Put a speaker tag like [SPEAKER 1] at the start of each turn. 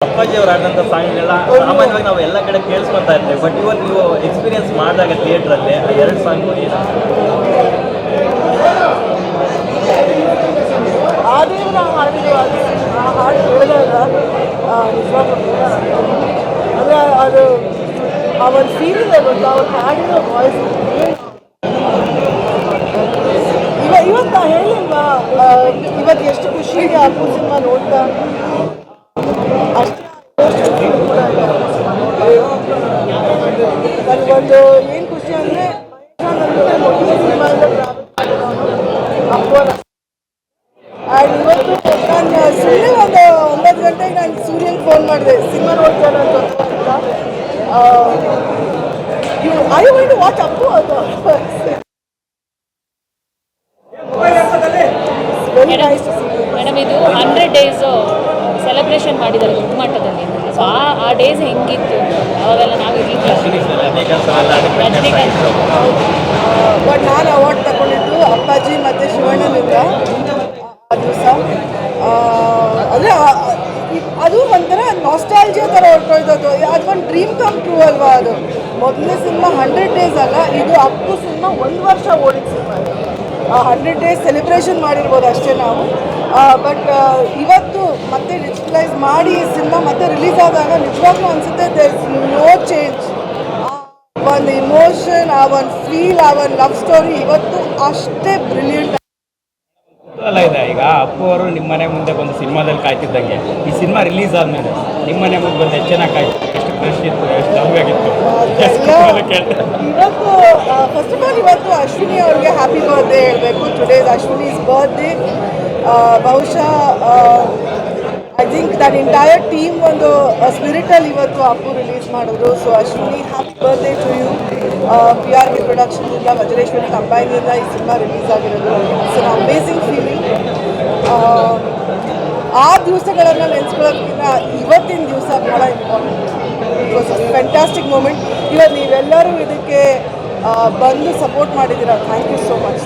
[SPEAKER 1] ಅಪ್ಪಾಜಿ ಅವ್ರು ಆಡಿದಂಥ ಸಾಂಗ್ನೆಲ್ಲ ಸಾಮಾನ್ಯವಾಗಿ ನಾವು ಎಲ್ಲ ಕಡೆ ಕೇಳಿಸ್ಕೊತಾ ಬಟ್ ಇವತ್ತು ನೀವು ಎಕ್ಸ್ಪೀರಿಯನ್ಸ್ ಮಾಡಿದಾಗ ಥಿಯೇಟ್ರಲ್ಲಿ ಎರಡು ಸಾಂಗ್
[SPEAKER 2] ಆ ದೇವರ ಹಾಡಿರೋ ಅದು ಆ ಹಾಡು ಕೇಳಿದಾಗ ಅಂದರೆ ಅದು ಆ ಒಂದು ಫೀಲ್ ಇದೆ ಗೊತ್ತಾ? ಅವ್ರು ಹಾಡಿರೋ ವಾಯ್ಸ್ ಇವ ಇವತ್ತು ಹೇಳಿಲ್ವಾ? ಇವತ್ತು ಎಷ್ಟು ಖುಷಿ ಅಪ್ಪು ಸಿನಿಮಾ ನೋಡ್ತಾ? ನನಗೊಂದು ಏನು ಖುಷಿ ಅಂದರೆ ಇವತ್ತು ನಾನು ಸುಮ್ಮನೆ ಒಂದು ಒಂಬತ್ತು ಗಂಟೆಗೆ ನಾನು ಸೂರ್ಯನ್ ಫೋನ್ ಮಾಡಿದೆ. ಸಿನಿಮಾ ನೋಡ್ತಾನೆ ಅಂತ. I wait watch Appu
[SPEAKER 3] madam ಇದು ಹಂಡ್ರೆಡ್ ಡೇಸು ಸೆಲೆಬ್ರೇಷನ್ ಮಾಡಿದ್ದಾರೆ ದೊಡ್ಡ ಮಟ್ಟದಲ್ಲಿ ಸೊ ಆ ಆ ಡೇಸ್ ಹೆಂಗಿತ್ತು? ಅವಾಗೆಲ್ಲ ನಾವು
[SPEAKER 2] ಬಟ್ ನಾನು ಅವಾರ್ಡ್ ತಗೊಂಡಿದ್ದು ಅಪ್ಪಾಜಿ ಮತ್ತು ಶಿವಣ್ಣನಿಂದ. ಆ ದಿವಸ. ಅಂದರೆ ಅದು ಒಂಥರ ನಾಸ್ಟಾಲಜಿಯ ಥರ ಹೊರಟೋಯ್ತದ್ದು ಅದೊಂದು ಡ್ರೀಮ್ ಕಮ್ ಟ್ರೂ ಅಲ್ವಾ ಅದು. ಮೊದಲನೇ ಸಿನಿಮಾ ಹಂಡ್ರೆಡ್ ಡೇಸ್ ಅಲ್ಲ ಇದು ಅಪ್ಪು ಸಿನಿಮಾ ಒಂದು ವರ್ಷ ಓಡಿದ ಸಿನಿಮಾ ಆ ಹಂಡ್ರೆಡ್ ಡೇಸ್ ಸೆಲೆಬ್ರೇಷನ್ ಮಾಡಿರ್ಬೋದು ಅಷ್ಟೇ ನಾವು. ಬಟ್ ಇವತ್ತು ಮತ್ತೆ ಡಿಜಿಟಲೈಸ್ ಮಾಡಿ ಸಿನಿಮಾ ಮತ್ತೆ ರಿಲೀಸ್ ಆದಾಗ ನಿಜವಾಗ್ಲೂ ಅನಿಸುತ್ತೆ ದೇರ್ ನೋ ಚೇಂಜ್ ಒಂದು ಇಮೋಷನ್ ಆ ಒಂದು ಫೀಲ್ ಆ ಒಂದು ಲವ್ ಸ್ಟೋರಿ ಇವತ್ತು ಅಷ್ಟೇ ಬ್ರಿಲಿಯಂಟ್
[SPEAKER 4] ಅಲ್ಲ ಇದೆ ಈಗ ಅಪ್ಪು ಅವರು ನಿಮ್ಮ ಮನೆ ಮುಂದೆ ಬಂದು ಸಿನಿಮಾದಲ್ಲಿ ಕಾಯ್ತಿದ್ದಂಗೆ. ಈ ಸಿನಿಮಾ ರಿಲೀಸ್ ಆದ್ಮೇಲೆ ನಿಮ್ಮ ಮನೆ ಮುಂದೆ ಬಂದು ಎಷ್ಟು ಚೆನ್ನಾಗಿ ಕಾಯ್ತು ಎಷ್ಟು ಖುಷಿ ಇತ್ತು?
[SPEAKER 2] ಇವತ್ತು ಫಸ್ಟ್ ಆಫ್ ಆಲ್ ಇವತ್ತು ಅಶ್ವಿನಿ ಅವ್ರಿಗೆ ಹ್ಯಾಪಿ ಬರ್ತ್ಡೇ ಹೇಳಬೇಕು. ಟುಡೇ ಅಶ್ವಿನೀಸ್ ಬರ್ತ್ಡೇ ಬಹುಶಃ I think that entire team ಒಂದು ಸ್ಪಿರಿಟಲ್ಲಿ ಇವತ್ತು ಅಪ್ಪು ರಿಲೀಸ್ ಮಾಡಿದ್ರು. So Ashwini happy birthday to you P R B ಪ್ರೊಡಕ್ಷನ್ನಿಂದ Vajreshwari ಕಂಬೈನಿಂದ ಈ ಸಿನಿಮಾ ರಿಲೀಸ್ ಆಗಿರೋದು. ಇಟ್ಸ್ ಅನ್ ಅಮೇಝಿಂಗ್ ಫೀಲಿಂಗ್ ಆ ದಿವಸಗಳನ್ನು ನೆನೆಸ್ಕೊಳ್ಳೋದಕ್ಕಿಂತ ಇವತ್ತಿನ ದಿವಸ ಭಾಳ important it was fantastic moment ಇವತ್ತು ನೀವೆಲ್ಲರೂ ಇದಕ್ಕೆ ಬಂದು ಸಪೋರ್ಟ್ ಮಾಡಿದ್ದೀರಾ? Thank you so much